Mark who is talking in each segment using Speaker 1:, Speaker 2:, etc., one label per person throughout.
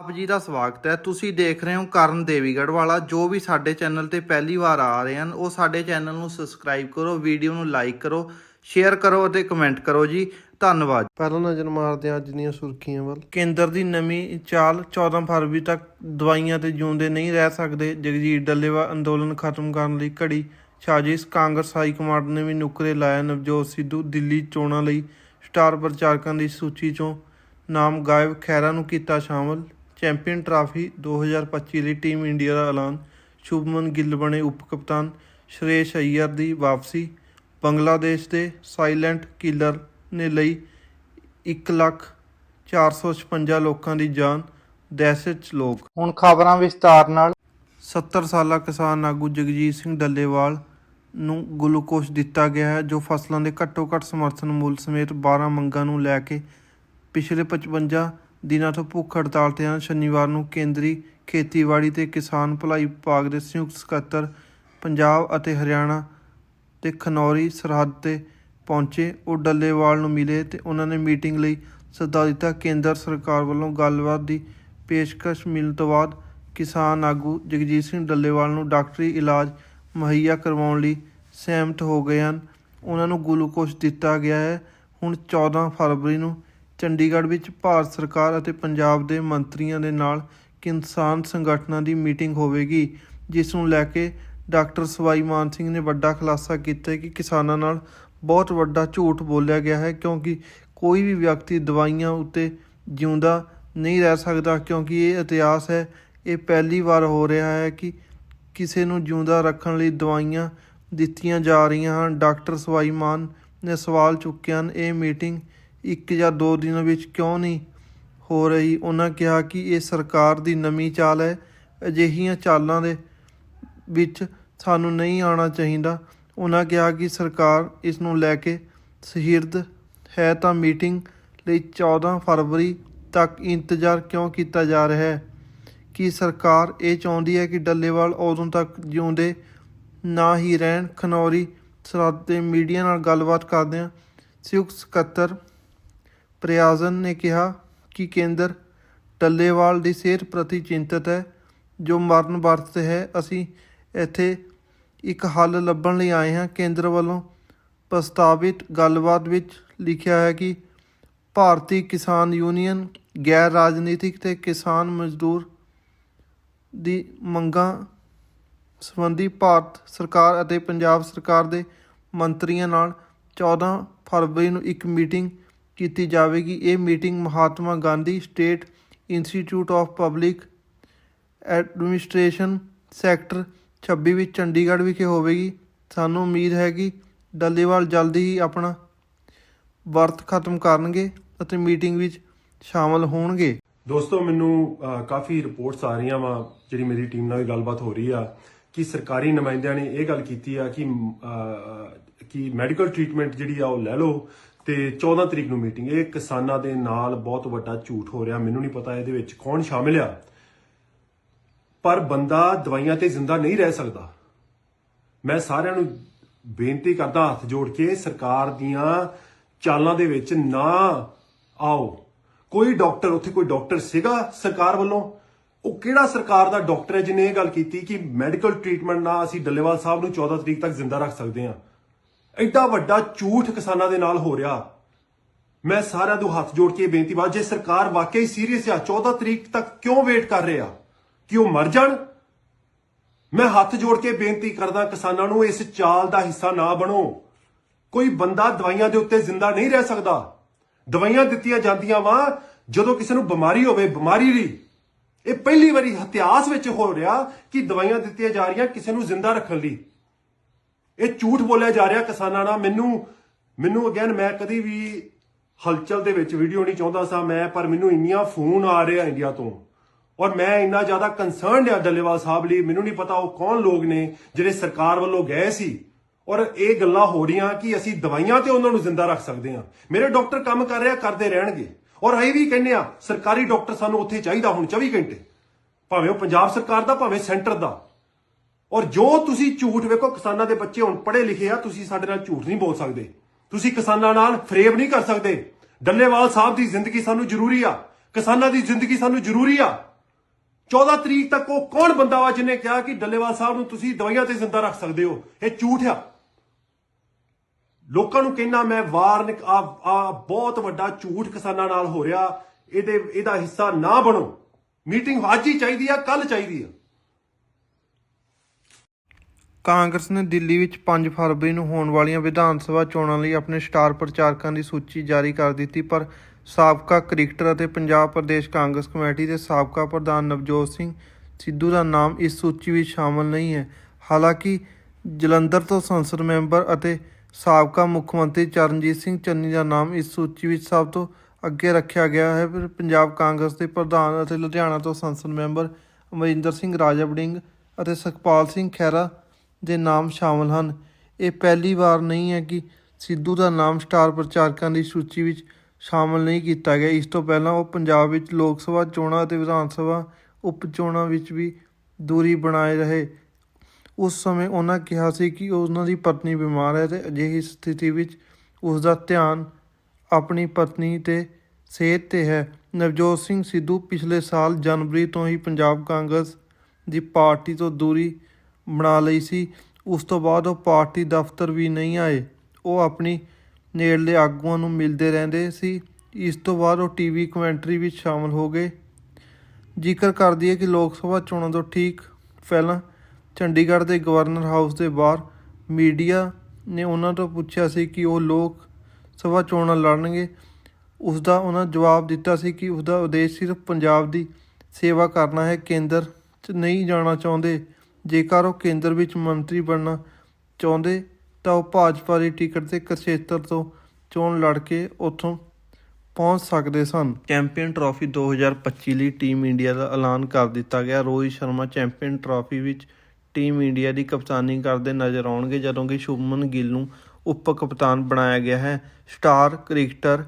Speaker 1: ਆਪ ਜੀ ਦਾ ਸਵਾਗਤ ਹੈ। ਤੁਸੀਂ ਦੇਖ ਰਹੇ ਹੋ ਕਰਨ ਦੇਵੀਗੜ੍ਹ ਵਾਲਾ। ਜੋ ਵੀ ਸਾਡੇ ਚੈਨਲ ਤੇ ਪਹਿਲੀ ਵਾਰ ਆ ਰਹੇ ਹਨ ਉਹ ਸਾਡੇ ਚੈਨਲ ਨੂੰ ਸਬਸਕ੍ਰਾਈਬ ਕਰੋ ਵੀਡੀਓ ਨੂੰ ਲਾਈਕ ਕਰੋ ਸ਼ੇਅਰ ਕਰੋ ਅਤੇ ਕਮੈਂਟ ਕਰੋ ਜੀ। ਧੰਨਵਾਦ
Speaker 2: ਪਹਿਲਾਂ ਨਜ਼ਰ ਮਾਰਦੇ ਹਾਂ ਅੱਜ ਦੀਆਂ ਸੁਰਖੀਆਂ ਵੱਲ।
Speaker 1: ਕੇਂਦਰ ਦੀ ਨਵੀਂ ਚਾਲ 14 ਫਰਵਰੀ ਤੱਕ ਦਵਾਈਆਂ ਤੇ ਜਿਉਂਦੇ ਨਹੀਂ ਰਹਿ ਸਕਦੇ। ਜਗਜੀਤ ਡੱਲੇਵਾਲ ਅੰਦੋਲਨ ਖਤਮ ਕਰਨ ਲਈ ਘੜੀ ਸਾਜ਼ਿਸ਼ ਕਾਂਗਰਸ ਹਾਈ ਕਮਾਂਡ ਨੇ ਵੀ ਨੁਕਰੇ ਲਾਇਆ ਨਵਜੋਤ ਸਿੱਧੂ ਦਿੱਲੀ ਚੋਣਾਂ ਲਈ। ਸਟਾਰ ਪ੍ਰਚਾਰਕਾਂ ਦੀ ਸੂਚੀ ਚੋਂ ਨਾਮ ਗਾਇਬ ਖੈਰਾ ਨੂੰ ਕੀਤਾ ਸ਼ਾਮਲ। ਚੈਂਪੀਅਨ ਟਰਾਫੀ 2025 ਲਈ ਟੀਮ ਇੰਡੀਆ ਦਾ ਐਲਾਨ। ਸ਼ੁਭਮਨ ਗਿੱਲ ਬਣੇ ਉਪ ਕਪਤਾਨ ਸ਼੍ਰੇਸ਼ ਅਈਅਰ ਦੀ ਵਾਪਸੀ। ਬੰਗਲਾਦੇਸ਼ ਦੇ ਸਾਇਲੈਂਟ ਕਿਲਰ ਨੇ ਲਈ 1 ਲੱਖ 456 ਲੋਕਾਂ ਦੀ ਜਾਨ। ਦਹਿਸ਼ਤ 'ਚ ਲੋਕ। ਹੁਣ ਖਬਰਾਂ ਵਿਸਤਾਰ ਨਾਲ। 70 ਸਾਲਾ ਕਿਸਾਨ ਆਗੂ ਜਗਜੀਤ ਸਿੰਘ ਡੱਲੇਵਾਲ ਨੂੰ ਗਲੂਕੋਸ਼ ਦਿੱਤਾ ਗਿਆ ਹੈ ਜੋ ਫਸਲਾਂ ਦੇ ਘੱਟੋ ਘੱਟ ਸਮਰਥਨ ਮੁੱਲ ਸਮੇਤ 12 ਮੰਗਾਂ ਨੂੰ ਲੈ ਕੇ ਪਿਛਲੇ 55 ਦਿਨਾਂ ਤੋਂ ਭੁੱਖ ਹੜਤਾਲ ਤੇ ਹਨ। ਸ਼ਨੀਵਾਰ ਨੂੰ ਕੇਂਦਰੀ ਖੇਤੀਬਾੜੀ ਤੇ ਕਿਸਾਨ ਭਲਾਈ ਵਿਭਾਗ ਦੇ ਸੰਯੁਕਤ ਸਕੱਤਰ ਪੰਜਾਬ ਅਤੇ ਹਰਿਆਣਾ ਤੇ ਖਨੌਰੀ ਸਰਹੱਦ ਤੇ ਪਹੁੰਚੇ। ਉਹ ਡੱਲੇਵਾਲ ਨੂੰ ਮਿਲੇ ਤੇ ਉਹਨਾਂ ਨੇ ਮੀਟਿੰਗ ਲਈ ਸੱਦਾ ਦਿੱਤਾ। ਕੇਂਦਰ ਸਰਕਾਰ ਵੱਲੋਂ ਗੱਲਬਾਤ ਦੀ ਪੇਸ਼ਕਸ਼ ਮਿਲਣ ਤੋਂ ਬਾਅਦ ਕਿਸਾਨ ਆਗੂ ਜਗਜੀਤ ਸਿੰਘ ਡੱਲੇਵਾਲ ਨੂੰ ਡਾਕਟਰੀ ਇਲਾਜ ਮੁਹੱਈਆ ਕਰਵਾਉਣ ਲਈ ਸਹਿਮਤ ਹੋ ਗਏ ਹਨ। ਉਹਨਾਂ ਨੂੰ ਗਲੂਕੋਸ਼ ਦਿੱਤਾ ਗਿਆ ਹੈ। ਹੁਣ 14 ਫਰਵਰੀ ਨੂੰ ਚੰਡੀਗੜ੍ਹ ਵਿੱਚ ਭਾਰਤ ਸਰਕਾਰ ਅਤੇ ਪੰਜਾਬ ਦੇ ਮੰਤਰੀਆਂ ਦੇ ਨਾਲ ਕਿਸਾਨ ਸੰਗਠਨਾਂ ਦੀ ਮੀਟਿੰਗ ਹੋਵੇਗੀ, ਜਿਸ ਨੂੰ ਲੈ ਕੇ ਡਾਕਟਰ ਸਵਾਈ ਮਾਨ ਸਿੰਘ ਨੇ ਵੱਡਾ ਖੁਲਾਸਾ ਕੀਤਾ ਕਿ ਕਿਸਾਨਾਂ ਨਾਲ ਬਹੁਤ ਵੱਡਾ ਝੂਠ ਬੋਲਿਆ ਗਿਆ ਹੈ, ਕਿਉਂਕਿ ਕੋਈ ਵੀ ਵਿਅਕਤੀ ਦਵਾਈਆਂ ਉੱਤੇ ਜਿਉਂਦਾ ਨਹੀਂ ਰਹਿ ਸਕਦਾ, ਕਿਉਂਕਿ ਇਹ ਇਤਿਹਾਸ ਹੈ, ਇਹ ਪਹਿਲੀ ਵਾਰ ਹੋ ਰਿਹਾ ਹੈ ਕਿ ਕਿਸੇ ਨੂੰ ਜਿਉਂਦਾ ਰੱਖਣ ਲਈ ਦਵਾਈਆਂ ਦਿੱਤੀਆਂ ਜਾ ਰਹੀਆਂ ਹਨ। ਡਾਕਟਰ ਸਵਾਈ ਮਾਨ ਨੇ ਸਵਾਲ ਚੁੱਕਿਆ ਹਨ, ਇਹ ਮੀਟਿੰਗ ਇੱਕ ਜਾਂ ਦੋ ਦਿਨਾਂ ਵਿੱਚ ਕਿਉਂ ਨਹੀਂ? ਹੋ ਰਹੀ ਉਹਨਾਂ ਕਿਹਾ ਕਿ ਇਹ ਸਰਕਾਰ ਦੀ ਨਵੀਂ ਚਾਲ ਹੈ। ਅਜਿਹੀਆਂ ਚਾਲਾਂ ਦੇ ਵਿੱਚ ਸਾਨੂੰ ਨਹੀਂ ਆਉਣਾ ਚਾਹੀਦਾ। ਉਹਨਾਂ ਕਿਹਾ ਕਿ ਸਰਕਾਰ ਇਸ ਨੂੰ ਲੈ ਕੇ ਸਹਿਰਦ ਹੈ ਤਾਂ ਮੀਟਿੰਗ ਲਈ 14 ਫਰਵਰੀ ਤੱਕ ਇੰਤਜ਼ਾਰ ਕਿਉਂ ਕੀਤਾ ਜਾ ਰਿਹਾ ਹੈ? ਕਿ ਸਰਕਾਰ ਇਹ ਚਾਹੁੰਦੀ ਹੈ ਕਿ ਡੱਲੇਵਾਲ ਉਦੋਂ ਤੱਕ ਜਿਉਂਦੇ ਨਾ ਹੀ ਰਹਿਣ? ਖਨੌਰੀ ਸਰਹੱਦ ਤੇ ਮੀਡੀਆ ਨਾਲ ਗੱਲਬਾਤ ਕਰਦਿਆਂ ਸੰਯੁਕਤ ਸਕੱਤਰ ਪ੍ਰਿਆਜ਼ਨ ਨੇ ਕਿਹਾ ਕਿ ਕੇਂਦਰ ਟੱਲੇਵਾਲ ਦੀ ਸਿਹਤ ਪ੍ਰਤੀ ਚਿੰਤਤ ਹੈ। ਜੋ ਮਰਨ ਵਰਤ ਹੈ, ਅਸੀਂ ਇੱਥੇ ਇੱਕ ਹੱਲ ਲੱਭਣ ਲਈ ਆਏ ਹਾਂ। ਕੇਂਦਰ ਵੱਲੋਂ ਪ੍ਰਸਤਾਵਿਤ ਗੱਲਬਾਤ ਵਿੱਚ ਲਿਖਿਆ ਹੈ ਕਿ ਭਾਰਤੀ ਕਿਸਾਨ ਯੂਨੀਅਨ ਗੈਰ ਰਾਜਨੀਤਿਕ ਤੇ ਕਿਸਾਨ ਮਜ਼ਦੂਰ ਦੀ ਮੰਗਾਂ ਸੰਬੰਧੀ ਭਾਰਤ ਸਰਕਾਰ ਅਤੇ ਪੰਜਾਬ ਸਰਕਾਰ ਦੇ ਮੰਤਰੀਆਂ ਨਾਲ 14 ਫਰਵਰੀ ਨੂੰ ਇੱਕ ਮੀਟਿੰਗ ਕੀਤੀ ਜਾਵੇਗੀ। ਇਹ meeting Mahatma Gandhi state institute of public administration sector 26 ਵਿੱਚ ਚੰਡੀਗੜ੍ਹ ਵਿਖੇ ਹੋਵੇਗੀ। ਸਾਨੂੰ ਉਮੀਦ ਹੈ ਕਿ ਡੱਲੇਵਾਲ ਜਲਦੀ ਹੀ ਆਪਣਾ ਵਰਤ ਖਤਮ ਕਰਨਗੇ ਅਤੇ ਮੀਟਿੰਗ ਵਿੱਚ ਸ਼ਾਮਲ ਹੋਣਗੇ।
Speaker 3: ਦੋਸਤੋ, ਮੈਨੂੰ ਕਾਫੀ ਰਿਪੋਰਟਸ ਆ ਰਹੀਆਂ ਵਾ, ਜਿਹੜੀ ਮੇਰੀ ਟੀਮ ਨਾਲ ਵੀ ਗੱਲਬਾਤ ਹੋ ਰਹੀ ਆ, ਕਿ ਸਰਕਾਰੀ ਨੁਮਾਇੰਦਿਆਂ ਨੇ ਇਹ ਗੱਲ ਕੀਤੀ ਆ ਕਿ ਕਿ ਮੈਡੀਕਲ ਟ੍ਰੀਟਮੈਂਟ ਜਿਹੜੀ ਆ ਉਹ ਲੈ ਲਓ ਤੇ 14 ਤਰੀਕ ਨੂੰ ਮੀਟਿੰਗ। ਇਹ ਕਿਸਾਨਾਂ ਦੇ ਨਾਲ ਬਹੁਤ ਵੱਡਾ ਝੂਠ ਹੋ ਰਿਹਾ। ਮੈਨੂੰ ਨਹੀਂ ਪਤਾ ਇਹਦੇ ਵਿੱਚ ਕੌਣ ਸ਼ਾਮਿਲ ਆ। ਪਰ ਬੰਦਾ ਦਵਾਈਆਂ ਤੇ ਜ਼ਿੰਦਾ ਨਹੀਂ ਰਹਿ ਸਕਦਾ। ਮੈਂ ਸਾਰਿਆਂ ਨੂੰ ਬੇਨਤੀ ਕਰਦਾ ਹੱਥ ਜੋੜ ਕੇ, ਸਰਕਾਰ ਦੀਆਂ ਚਾਲਾਂ ਦੇ ਵਿੱਚ ਨਾ ਆਓ। ਕੋਈ ਡਾਕਟਰ, ਉੱਥੇ ਕੋਈ ਡਾਕਟਰ ਸੀਗਾ ਸਰਕਾਰ ਵੱਲੋਂ? ਉਹ ਕਿਹੜਾ ਸਰਕਾਰ ਦਾ ਡਾਕਟਰ ਹੈ ਜਿਹਨੇ ਇਹ ਗੱਲ ਕੀਤੀ ਕਿ ਮੈਡੀਕਲ ਟ੍ਰੀਟਮੈਂਟ ਨਾਲ ਅਸੀਂ ਡੱਲੇਵਾਲ ਸਾਹਿਬ ਨੂੰ 14 ਤਰੀਕ ਤੱਕ ਜ਼ਿੰਦਾ ਰੱਖ ਸਕਦੇ ਹਾਂ? ਐਡਾ ਵੱਡਾ ਝੂਠ ਕਿਸਾਨਾਂ ਦੇ ਨਾਲ ਹੋ ਰਿਹਾ। ਮੈਂ ਸਾਰਿਆਂ ਨੂੰ ਹੱਥ ਜੋੜ ਕੇ ਬੇਨਤੀ ਬਾਤ ਜੇ ਸਰਕਾਰ ਵਾਕਈ ਸੀਰੀਅਸ ਆ 14 ਤਰੀਕ ਤੱਕ ਕਿਉਂ ਵੇਟ ਕਰ ਰਿਹਾ ਕਿ ਉਹ ਮਰ ਜਾਣ? ਮੈਂ ਹੱਥ ਜੋੜ ਕੇ ਬੇਨਤੀ ਕਰਦਾ ਕਿਸਾਨਾਂ ਨੂੰ, ਇਸ ਚਾਲ ਦਾ ਹਿੱਸਾ ਨਾ ਬਣੋ। ਕੋਈ ਬੰਦਾ ਦਵਾਈਆਂ ਦੇ ਉੱਤੇ ਜ਼ਿੰਦਾ ਨਹੀਂ ਰਹਿ ਸਕਦਾ। ਦਵਾਈਆਂ ਦਿੱਤੀਆਂ ਜਾਂਦੀਆਂ ਵਾ, ਜਦੋਂ ਕਿਸੇ ਨੂੰ ਬਿਮਾਰੀ ਹੋਵੇ, ਬਿਮਾਰੀ ਦੀ। ਇਹ ਪਹਿਲੀ ਵਾਰੀ ਇਤਿਹਾਸ ਵਿੱਚ ਹੋ ਰਿਹਾ ਕਿ ਦਵਾਈਆਂ ਦਿੱਤੀਆਂ ਜਾ ਰਹੀਆਂ ਕਿਸੇ ਨੂੰ ਜ਼ਿੰਦਾ ਰੱਖਣ ਲਈ। ਇਹ ਝੂਠ ਬੋਲਿਆ ਜਾ ਰਿਹਾ ਕਿਸਾਨਾਂ ਨਾਲ। ਮੈਨੂੰ ਮੈਨੂੰ ਅਗੇਨ ਮੈਂ ਕਦੀ ਵੀ ਹਲਚਲ ਦੇ ਵਿੱਚ ਵੀਡੀਓ ਨਹੀਂ ਚਾਹੁੰਦਾ ਸਾਂ ਮੈਂ, ਪਰ ਮੈਨੂੰ ਇੰਨੀਆਂ ਫੋਨ ਆ ਰਹੇ ਆ ਇੰਡੀਆ ਤੋਂ। ਔਰ ਮੈਂ ਇੰਨਾ ਜ਼ਿਆਦਾ ਕੰਸਰਨਡ ਆ ਡੱਲੇਵਾਲ ਸਾਹਿਬ ਲਈ, ਮੈਨੂੰ ਨਹੀਂ ਪਤਾ ਉਹ ਕੌਣ ਲੋਕ ਨੇ ਜਿਹੜੇ ਸਰਕਾਰ ਵੱਲੋਂ ਗਏ ਸੀ। ਔਰ ਇਹ ਗੱਲਾਂ ਹੋ ਰਹੀਆਂ ਕਿ ਅਸੀਂ ਦਵਾਈਆਂ ਤੇ ਉਹਨਾਂ ਨੂੰ ਜ਼ਿੰਦਾ ਰੱਖ ਸਕਦੇ ਹਾਂ। ਮੇਰੇ ਡਾਕਟਰ ਕੰਮ ਕਰ ਰਿਹਾ, ਕਰਦੇ ਰਹਿਣਗੇ। ਔਰ ਅਸੀਂ ਵੀ ਕਹਿੰਦੇ ਆ ਸਰਕਾਰੀ ਡਾਕਟਰ ਸਾਨੂੰ ਉੱਥੇ ਚਾਹੀਦਾ ਹੁਣ 24 ਘੰਟੇ। ਭਾਵੇਂ ਉਹ ਪੰਜਾਬ ਸਰਕਾਰ ਦਾ, ਭਾਵੇਂ ਸੈਂਟਰ ਦਾ। ਔਰ ਜੋ ਤੁਸੀਂ ਝੂਠ ਵੇਖੋ, ਕਿਸਾਨਾਂ ਦੇ ਬੱਚੇ ਹੁਣ ਪੜ੍ਹੇ ਲਿਖੇ ਆ, ਤੁਸੀਂ ਸਾਡੇ ਨਾਲ ਝੂਠ ਨਹੀਂ ਬੋਲ ਸਕਦੇ। ਤੁਸੀਂ ਕਿਸਾਨਾਂ ਨਾਲ ਫਰੇਬ ਨਹੀਂ ਕਰ ਸਕਦੇ। ਡੱਲੇਵਾਲ ਸਾਹਿਬ ਦੀ ਜ਼ਿੰਦਗੀ ਸਾਨੂੰ ਜ਼ਰੂਰੀ ਆ। ਕਿਸਾਨਾਂ ਦੀ ਜ਼ਿੰਦਗੀ ਸਾਨੂੰ ਜ਼ਰੂਰੀ ਆ। 14 ਤਰੀਕ ਤੱਕ ਉਹ ਕੌਣ ਬੰਦਾ ਵਾ ਜਿਹਨੇ ਕਿਹਾ ਕਿ ਡੱਲੇਵਾਲ ਸਾਹਿਬ ਨੂੰ ਤੁਸੀਂ ਦਵਾਈਆਂ ਤੇ ਜ਼ਿੰਦਾ ਰੱਖ ਸਕਦੇ ਹੋ? ਇਹ ਝੂਠ ਆ। ਲੋਕਾਂ ਨੂੰ ਕਹਿਣਾ ਮੈਂ ਵਾਰ ਆ ਆ ਬਹੁਤ ਵੱਡਾ ਝੂਠ ਕਿਸਾਨਾਂ ਨਾਲ ਹੋ ਰਿਹਾ। ਇਹਦੇ, ਇਹਦਾ ਹਿੱਸਾ ਨਾ ਬਣੋ। ਮੀਟਿੰਗ ਅੱਜ ਹੀ ਚਾਹੀਦੀ ਆ ਕੱਲ ਚਾਹੀਦੀ ਆ।
Speaker 1: ਕਾਂਗਰਸ ਨੇ ਦਿੱਲੀ ਵਿੱਚ 5 ਫਰਵਰੀ ਨੂੰ ਹੋਣ ਵਾਲੀਆਂ ਵਿਧਾਨ ਸਭਾ ਚੋਣਾਂ ਲਈ ਆਪਣੇ ਸਟਾਰ ਪ੍ਰਚਾਰਕਾਂ ਦੀ ਸੂਚੀ ਜਾਰੀ ਕਰ ਦਿੱਤੀ, ਪਰ ਸਾਬਕਾ ਕ੍ਰਿਕਟਰ ਅਤੇ ਪੰਜਾਬ ਪ੍ਰਦੇਸ਼ ਕਾਂਗਰਸ ਕਮੇਟੀ ਦੇ ਸਾਬਕਾ ਪ੍ਰਧਾਨ ਨਵਜੋਤ ਸਿੰਘ ਸਿੱਧੂ ਦਾ ਨਾਮ ਇਸ ਸੂਚੀ ਵਿੱਚ ਸ਼ਾਮਲ ਨਹੀਂ ਹੈ। ਹਾਲਾਂਕਿ ਜਲੰਧਰ ਤੋਂ ਸੰਸਦ ਮੈਂਬਰ ਅਤੇ ਸਾਬਕਾ ਮੁੱਖ ਮੰਤਰੀ ਚਰਨਜੀਤ ਸਿੰਘ ਚੰਨੀ ਦਾ ਨਾਮ ਇਸ ਸੂਚੀ ਵਿੱਚ ਸਭ ਤੋਂ ਅੱਗੇ ਰੱਖਿਆ ਗਿਆ ਹੈ। ਪਰ ਪੰਜਾਬ ਕਾਂਗਰਸ ਦੇ ਪ੍ਰਧਾਨ ਅਤੇ ਲੁਧਿਆਣਾ ਤੋਂ ਸੰਸਦ ਮੈਂਬਰ ਅਮਰਿੰਦਰ ਸਿੰਘ, ਰਾਜਾ ਵੜਿੰਗ ਅਤੇ ਸੁਖਪਾਲ ਸਿੰਘ ਖਹਿਰਾ ਦੇ ਨਾਮ ਸ਼ਾਮਲ ਹਨ। ਇਹ ਪਹਿਲੀ ਵਾਰ ਨਹੀਂ ਹੈ ਕਿ ਸਿੱਧੂ ਦਾ ਨਾਮ ਸਟਾਰ ਪ੍ਰਚਾਰਕਾਂ ਦੀ ਸੂਚੀ ਵਿੱਚ ਸ਼ਾਮਲ ਨਹੀਂ ਕੀਤਾ ਗਿਆ। ਇਸ ਤੋਂ ਪਹਿਲਾਂ ਉਹ ਪੰਜਾਬ ਵਿੱਚ ਲੋਕ ਸਭਾ ਚੋਣਾਂ ਅਤੇ ਵਿਧਾਨ ਸਭਾ ਉਪ ਚੋਣਾਂ ਵਿੱਚ ਵੀ ਦੂਰੀ ਬਣਾਏ ਰਹੇ। ਉਸ ਸਮੇਂ ਉਹਨਾਂ ਕਿਹਾ ਸੀ ਕਿ ਉਹਨਾਂ ਦੀ ਪਤਨੀ ਬਿਮਾਰ ਹੈ ਤੇ ਅਜਿਹੀ ਸਥਿਤੀ ਵਿੱਚ ਉਸ ਦਾ ਧਿਆਨ ਆਪਣੀ ਪਤਨੀ ਤੇ ਸਿਹਤ ਤੇ ਹੈ। ਨਵਜੋਤ ਸਿੰਘ ਸਿੱਧੂ ਪਿਛਲੇ ਸਾਲ ਜਨਵਰੀ ਤੋਂ ਹੀ ਪੰਜਾਬ ਕਾਂਗਰਸ ਦੀ ਪਾਰਟੀ ਤੋਂ ਦੂਰੀ ਬਣਾ ਲਈ ਸੀ। ਉਸ ਤੋਂ ਬਾਅਦ ਉਹ ਪਾਰਟੀ ਦਫ਼ਤਰ ਵੀ ਨਹੀਂ ਆਏ। ਉਹ ਆਪਣੀ ਨੇੜਲੇ ਆਗੂਆਂ ਨੂੰ ਮਿਲਦੇ ਰਹਿੰਦੇ ਸੀ। ਇਸ ਤੋਂ ਬਾਅਦ ਉਹ ਟੀਵੀ ਕਮੈਂਟਰੀ ਵਿੱਚ ਸ਼ਾਮਲ ਹੋ ਗਏ। ਜ਼ਿਕਰ ਕਰਦੀ ਹੈ ਕਿ ਲੋਕ ਸਭਾ ਚੋਣਾਂ ਤੋਂ ਠੀਕ ਪਹਿਲਾਂ ਚੰਡੀਗੜ੍ਹ ਦੇ ਗਵਰਨਰ ਹਾਊਸ ਦੇ ਬਾਹਰ ਮੀਡੀਆ ਨੇ ਉਹਨਾਂ ਤੋਂ ਪੁੱਛਿਆ ਸੀ ਕਿ ਉਹ ਲੋਕ ਸਭਾ ਚੋਣਾਂ ਲੜਨਗੇ। ਉਸ ਦਾ ਉਹਨਾਂ ਜਵਾਬ ਦਿੱਤਾ ਸੀ ਕਿ ਉਸ ਦਾ ਉਦੇਸ਼ ਸਿਰਫ ਪੰਜਾਬ ਦੀ ਸੇਵਾ ਕਰਨਾ ਹੈ। ਕੇਂਦਰ 'ਚ ਨਹੀਂ ਜਾਣਾ ਚਾਹੁੰਦੇ। ਜੇਕਰ ਉਹ ਕੇਂਦਰ ਵਿੱਚ ਮੰਤਰੀ ਬਣਨਾ ਚਾਹੁੰਦੇ, ਤਾਂ ਉਹ ਭਾਜਪਾ ਦੀ ਟਿਕਟ ਤੇ ਕੁਰੂਕਸ਼ੇਤਰ ਤੋਂ ਚੋਣ ਲੜ ਕੇ ਉੱਥੋਂ ਪਹੁੰਚ ਸਕਦੇ ਸਨ। ਚੈਂਪੀਅਨ ਟਰਾਫੀ 2025 ਲਈ ਟੀਮ ਇੰਡੀਆ ਦਾ ਐਲਾਨ ਕਰ ਦਿੱਤਾ ਗਿਆ। ਰੋਹਿਤ ਸ਼ਰਮਾ ਚੈਂਪੀਅਨ ਟਰਾਫੀ ਵਿੱਚ ਟੀਮ ਇੰਡੀਆ ਦੀ ਕਪਤਾਨੀ ਕਰਦੇ ਨਜ਼ਰ ਆਉਣਗੇ, ਜਦੋਂ ਕਿ ਸ਼ੁਭਮਨ ਗਿੱਲ ਨੂੰ ਉਪ ਕਪਤਾਨ ਬਣਾਇਆ ਗਿਆ ਹੈ। ਸਟਾਰ ਕ੍ਰਿਕਟਰ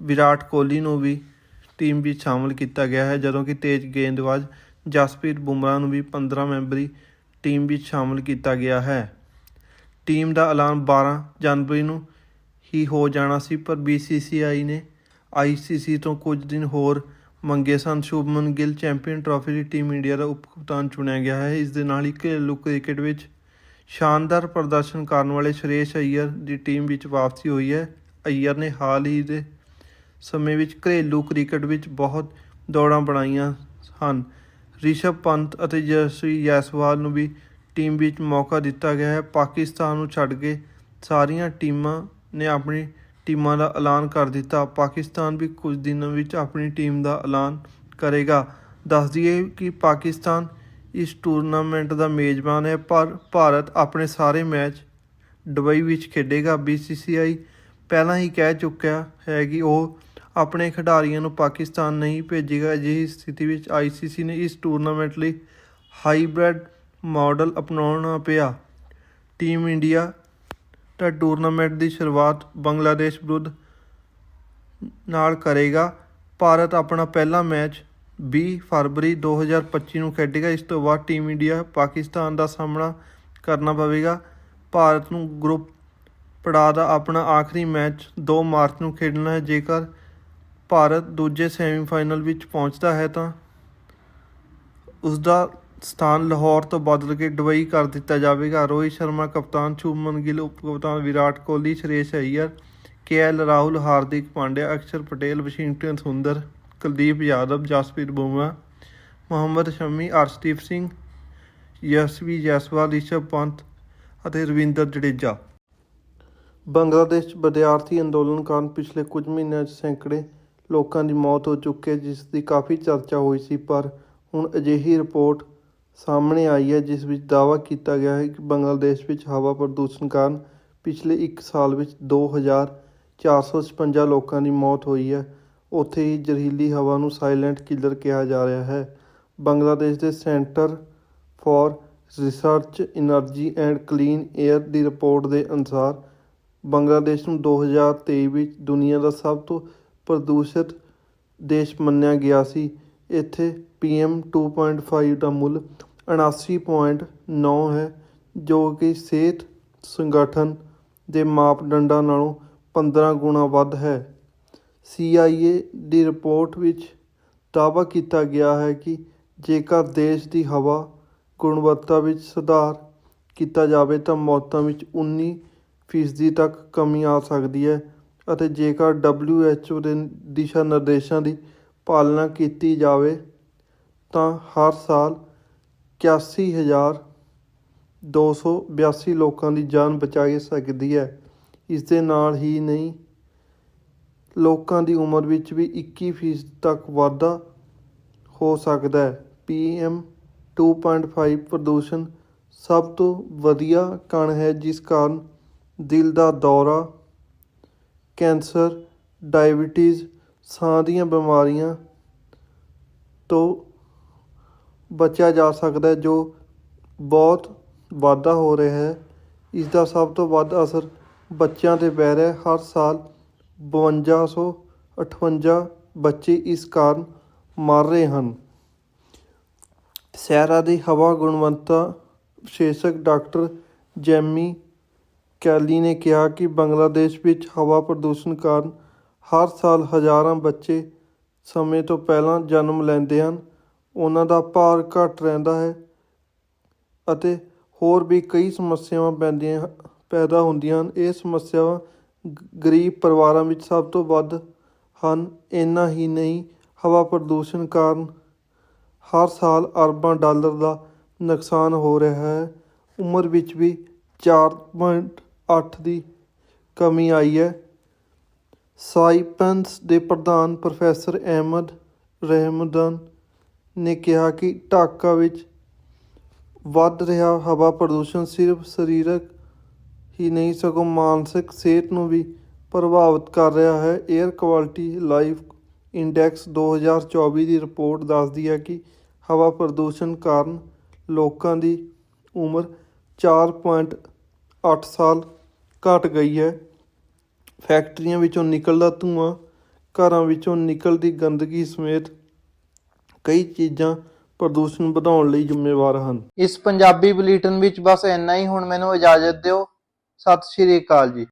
Speaker 1: ਵਿਰਾਟ ਕੋਹਲੀ ਨੂੰ ਵੀ ਟੀਮ ਵਿੱਚ ਸ਼ਾਮਲ ਕੀਤਾ ਗਿਆ ਹੈ, ਜਦੋਂ ਕਿ ਤੇਜ਼ ਗੇਂਦਬਾਜ਼ ਜਸਪ੍ਰੀਤ ਬੁਮਰਾਹ ਨੂੰ ਵੀ 15 ਮੈਂਬਰੀ ਟੀਮ ਵਿੱਚ ਸ਼ਾਮਲ ਕੀਤਾ ਗਿਆ ਹੈ। ਟੀਮ ਦਾ ਐਲਾਨ 12 ਜਨਵਰੀ ਨੂੰ ਹੀ ਹੋ ਜਾਣਾ ਸੀ, ਪਰ BCCI ਨੇ ICC ਤੋਂ ਕੁਝ ਦਿਨ ਹੋਰ ਮੰਗੇ ਸਨ। ਸ਼ੁਭਮਨ ਗਿੱਲ ਚੈਂਪੀਅਨ ਟਰਾਫੀ ਲਈ ਟੀਮ ਇੰਡੀਆ ਦਾ ਉਪ ਕਪਤਾਨ ਚੁਣਿਆ ਗਿਆ ਹੈ। ਇਸ ਦੇ ਨਾਲ ਹੀ ਘਰੇਲੂ ਕ੍ਰਿਕਟ ਵਿੱਚ ਸ਼ਾਨਦਾਰ ਪ੍ਰਦਰਸ਼ਨ ਕਰਨ ਵਾਲੇ ਸ਼੍ਰੇਸ਼ ਅਈਅਰ ਦੀ ਟੀਮ ਵਿੱਚ ਵਾਪਸੀ ਹੋਈ ਹੈ। ਅਈਅਰ ਨੇ ਹਾਲ ਹੀ ਦੇ ਸਮੇਂ ਵਿੱਚ ਘਰੇਲੂ ਕ੍ਰਿਕਟ ਵਿੱਚ ਬਹੁਤ ਦੌੜਾਂ ਬਣਾਈਆਂ ਹਨ। ਰਿਸ਼ਭ ਪੰਤ ਅਤੇ ਜਸਵੀ ਜੈਸਵਾਲ ਨੂੰ ਵੀ ਟੀਮ ਵਿੱਚ ਮੌਕਾ ਦਿੱਤਾ ਗਿਆ ਹੈ। ਪਾਕਿਸਤਾਨ ਨੂੰ ਛੱਡ ਕੇ ਸਾਰੀਆਂ ਟੀਮਾਂ ਨੇ ਆਪਣੀ ਟੀਮਾਂ ਦਾ ਐਲਾਨ ਕਰ ਦਿੱਤਾ। ਪਾਕਿਸਤਾਨ ਵੀ ਕੁਝ ਦਿਨਾਂ ਵਿੱਚ ਆਪਣੀ ਟੀਮ ਦਾ ਐਲਾਨ ਕਰੇਗਾ। ਦੱਸ ਦਈਏ ਕਿ ਪਾਕਿਸਤਾਨ ਇਸ ਟੂਰਨਾਮੈਂਟ ਦਾ ਮੇਜ਼ਬਾਨ ਹੈ, ਪਰ ਭਾਰਤ ਆਪਣੇ ਸਾਰੇ ਮੈਚ ਦੁਬਈ ਵਿੱਚ ਖੇਡੇਗਾ। BCCI ਪਹਿਲਾਂ ਹੀ ਕਹਿ ਚੁੱਕਿਆ ਹੈ ਕਿ ਉਹ ਆਪਣੇ ਖਿਡਾਰੀਆਂ ਨੂੰ ਪਾਕਿਸਤਾਨ ਨਹੀਂ ਭੇਜੇਗਾ। ਅਜਿਹੀ ਸਥਿਤੀ ਵਿੱਚ ICC ਨੇ ਇਸ ਟੂਰਨਾਮੈਂਟ ਲਈ ਹਾਈਬ੍ਰਿਡ ਮਾਡਲ ਅਪਣਾਉਣਾ ਪਿਆ। ਟੀਮ ਇੰਡੀਆ ਦਾ ਟੂਰਨਾਮੈਂਟ ਦੀ ਸ਼ੁਰੂਆਤ ਬੰਗਲਾਦੇਸ਼ ਵਿਰੁੱਧ ਨਾਲ ਕਰੇਗਾ। ਭਾਰਤ ਆਪਣਾ ਪਹਿਲਾ ਮੈਚ 20 ਫਰਵਰੀ 2025 ਨੂੰ ਖੇਡੇਗਾ। ਇਸ ਤੋਂ ਬਾਅਦ ਟੀਮ ਇੰਡੀਆ ਪਾਕਿਸਤਾਨ ਦਾ ਸਾਹਮਣਾ ਕਰਨਾ ਪਵੇਗਾ। ਭਾਰਤ ਨੂੰ ਗਰੁੱਪ ਪੜਾਅ ਦਾ ਆਪਣਾ ਆਖਰੀ ਮੈਚ 2 ਮਾਰਚ ਨੂੰ ਖੇਡਣਾ ਹੈ। ਜੇਕਰ ਭਾਰਤ ਦੂਜੇ ਸੈਮੀਫਾਈਨਲ ਵਿੱਚ ਪਹੁੰਚਦਾ ਹੈ ਤਾਂ ਉਸ ਦਾ ਸਥਾਨ ਲਾਹੌਰ ਤੋਂ ਬਦਲ ਕੇ ਦੁਬਈ ਕਰ ਦਿੱਤਾ ਜਾਵੇਗਾ। ਰੋਹਿਤ ਸ਼ਰਮਾ, ਕਪਤਾਨ ਸ਼ੁਭਮਨ ਗਿੱਲ, ਉਪ ਕਪਤਾਨ Virat Kohli, Shreyas Iyer K L Rahul, Hardik Pandya Axar Patel, Washington Sundar, Kuldeep Yadav, Jasprit Bumrah, Mohammed Shami, Arshdeep Singh, Yashasvi Jaiswal, Rishabh Pant ਅਤੇ ਰਵਿੰਦਰ ਜਡੇਜਾ। ਬੰਗਲਾਦੇਸ਼ 'ਚ ਵਿਦਿਆਰਥੀ ਅੰਦੋਲਨ ਕਾਰਨ ਪਿਛਲੇ ਕੁਝ ਮਹੀਨਿਆਂ 'ਚ ਸੈਂਕੜੇ ਲੋਕਾਂ ਦੀ ਮੌਤ ਹੋ ਚੁੱਕੀ ਹੈ, ਜਿਸ ਦੀ ਕਾਫੀ ਚਰਚਾ ਹੋਈ ਸੀ, ਪਰ ਹੁਣ ਅਜਿਹੀ ਰਿਪੋਰਟ ਸਾਹਮਣੇ ਆਈ ਹੈ, ਜਿਸ ਵਿੱਚ ਦਾਅਵਾ ਕੀਤਾ ਗਿਆ ਹੈ ਕਿ ਬੰਗਲਾਦੇਸ਼ ਵਿੱਚ ਹਵਾ ਪ੍ਰਦੂਸ਼ਣ ਕਾਰਨ ਪਿਛਲੇ 1 ਸਾਲ ਵਿੱਚ 2456 ਲੋਕਾਂ ਦੀ ਮੌਤ ਹੋਈ ਹੈ। ਉੱਥੇ ਹੀ ਜ਼ਹਿਰੀਲੀ ਹਵਾ ਨੂੰ ਸਾਇਲੈਂਟ ਕਿਲਰ ਕਿਹਾ ਜਾ ਰਿਹਾ ਹੈ। ਬੰਗਲਾਦੇਸ਼ ਦੇ centre for research energy and clean air the report ਦੇ ਅਨੁਸਾਰ ਬੰਗਲਾਦੇਸ਼ ਨੂੰ 2023 ਵਿੱਚ ਦੁਨੀਆ ਦਾ ਸਭ ਤੋਂ ਪ੍ਰਦੂਸ਼ਿਤ ਦੇਸ਼ ਮੰਨਿਆ ਗਿਆ ਸੀ। ਇੱਥੇ P M two point five ਦਾ ਮੁੱਲ 79.9 ਹੈ, ਜੋ ਕਿ ਸਿਹਤ ਸੰਗਠਨ ਦੇ ਮਾਪਦੰਡਾਂ ਨਾਲੋਂ 15 ਗੁਣਾ ਵੱਧ ਹੈ। CIA ਦੀ ਰਿਪੋਰਟ ਵਿੱਚ ਦਾਅਵਾ ਕੀਤਾ ਗਿਆ ਹੈ ਕਿ ਜੇਕਰ ਦੇਸ਼ ਦੀ ਹਵਾ ਗੁਣਵੱਤਾ ਵਿੱਚ ਸੁਧਾਰ ਕੀਤਾ ਜਾਵੇ ਤਾਂ ਮੌਤਾਂ ਵਿੱਚ 19 ਫੀਸਦੀ ਤੱਕ ਕਮੀ ਆ ਸਕਦੀ ਹੈ। ਅਤੇ ਜੇਕਰ WHO ਦੇ ਦਿਸ਼ਾ ਨਿਰਦੇਸ਼ਾਂ ਦੀ ਪਾਲਣਾ ਕੀਤੀ ਜਾਵੇ, ਤਾਂ ਹਰ ਸਾਲ 81282 ਲੋਕਾਂ ਦੀ ਜਾਨ ਬਚਾਈ ਸਕਦੀ ਹੈ। ਇਸ ਦੇ ਨਾਲ ਹੀ ਨਹੀਂ, ਲੋਕਾਂ ਦੀ ਉਮਰ ਵਿੱਚ ਵੀ 21% ਤੱਕ ਵਾਧਾ ਹੋ ਸਕਦਾ ਹੈ। PM 2.5 ਪ੍ਰਦੂਸ਼ਣ ਸਭ ਤੋਂ ਵਧੀਆ ਕਣ ਹੈ, ਜਿਸ ਕਾਰਨ ਦਿਲ ਦਾ ਦੌਰਾ ਕੈਂਸਰ, ਡਾਇਬੀਟੀਜ਼, ਸਾਹ ਦੀਆਂ ਬਿਮਾਰੀਆਂ ਤੋਂ ਬਚਿਆ ਜਾ ਸਕਦਾ ਜੋ ਬਹੁਤ ਵਾਧਾ ਹੋ ਰਿਹਾ ਹੈ। ਇਸ ਦਾ ਸਭ ਤੋਂ ਵੱਧ ਅਸਰ ਬੱਚਿਆਂ ਤੇ ਪੈ ਰਿਹਾ ਹੈ। ਹਰ ਸਾਲ 5258 ਬੱਚੇ ਇਸ ਕਾਰਨ ਮਰ ਰਹੇ ਹਨ। ਸ਼ਹਿਰਾਂ ਦੀ ਹਵਾ ਗੁਣਵੱਤਾ ਵਿਸ਼ੇਸ਼ਕ ਡਾਕਟਰ ਜੈਮੀ ਕੈਲੀ ਨੇ ਕਿਹਾ ਕਿ ਬੰਗਲਾਦੇਸ਼ ਵਿੱਚ ਹਵਾ ਪ੍ਰਦੂਸ਼ਣ ਕਾਰਨ ਹਰ ਸਾਲ ਹਜ਼ਾਰਾਂ ਬੱਚੇ ਸਮੇਂ ਤੋਂ ਪਹਿਲਾਂ ਜਨਮ ਲੈਂਦੇ ਹਨ। ਉਹਨਾਂ ਦਾ ਭਾਰ ਘੱਟ ਰਹਿੰਦਾ ਹੈ ਅਤੇ ਹੋਰ ਵੀ ਕਈ ਸਮੱਸਿਆਵਾਂ ਪੈਂਦੀਆਂ ਪੈਦਾ ਹੁੰਦੀਆਂ ਹਨ। ਇਹ ਸਮੱਸਿਆਵਾਂ ਗਰੀਬ ਪਰਿਵਾਰਾਂ ਵਿੱਚ ਸਭ ਤੋਂ ਵੱਧ ਹਨ। ਇੰਨਾ ਹੀ ਨਹੀਂ, ਹਵਾ ਪ੍ਰਦੂਸ਼ਣ ਕਾਰਨ ਹਰ ਸਾਲ ਅਰਬਾਂ ਡਾਲਰ ਦਾ ਨੁਕਸਾਨ ਹੋ ਰਿਹਾ ਹੈ। ਉਮਰ ਵਿੱਚ ਵੀ ਅੱਠ ਦੀ ਕਮੀ ਆਈ ਹੈ। ਸਾਇਪੰਸ ਦੇ ਪ੍ਰਧਾਨ ਪ੍ਰੋਫੈਸਰ ਅਹਿਮਦ ਰਹਿਮਦਨ ਨੇ ਕਿਹਾ ਕਿ ਢਾਕਾ ਵਿੱਚ ਵੱਧ ਰਿਹਾ ਹਵਾ ਪ੍ਰਦੂਸ਼ਣ ਸਿਰਫ ਸਰੀਰਕ ਹੀ ਨਹੀਂ, ਸਗੋਂ ਮਾਨਸਿਕ ਸਿਹਤ ਨੂੰ ਵੀ ਪ੍ਰਭਾਵਿਤ ਕਰ ਰਿਹਾ ਹੈ। 에ਅਰ ਕੁਆਲਿਟੀ ਲਾਈਫ ਇੰਡੈਕਸ 2024 ਦੀ ਰਿਪੋਰਟ ਦੱਸਦੀ ਹੈ ਕਿ ਹਵਾ ਪ੍ਰਦੂਸ਼ਣ ਕਾਰਨ ਲੋਕਾਂ ਦੀ ਉਮਰ 4.8 ਸਾਲ ਘਟ ਗਈ ਹੈ। ਫੈਕਟਰੀਆਂ ਵਿੱਚੋਂ ਨਿਕਲਦਾ ਧੂੰਆਂ, ਘਰਾਂ ਵਿੱਚੋਂ ਨਿਕਲਦੀ ਗੰਦਗੀ ਸਮੇਤ ਕਈ ਚੀਜ਼ਾਂ ਪ੍ਰਦੂਸ਼ਣ ਵਧਾਉਣ ਲਈ ਜ਼ਿੰਮੇਵਾਰ ਹਨ।
Speaker 2: ਇਸ ਪੰਜਾਬੀ ਬੁਲੇਟਿਨ ਵਿੱਚ ਬਸ ਇੰਨਾ ਹੀ। ਹੁਣ ਮੈਨੂੰ ਇਜਾਜ਼ਤ ਦਿਓ। ਸਤਿ ਸ਼੍ਰੀ ਅਕਾਲ ਜੀ।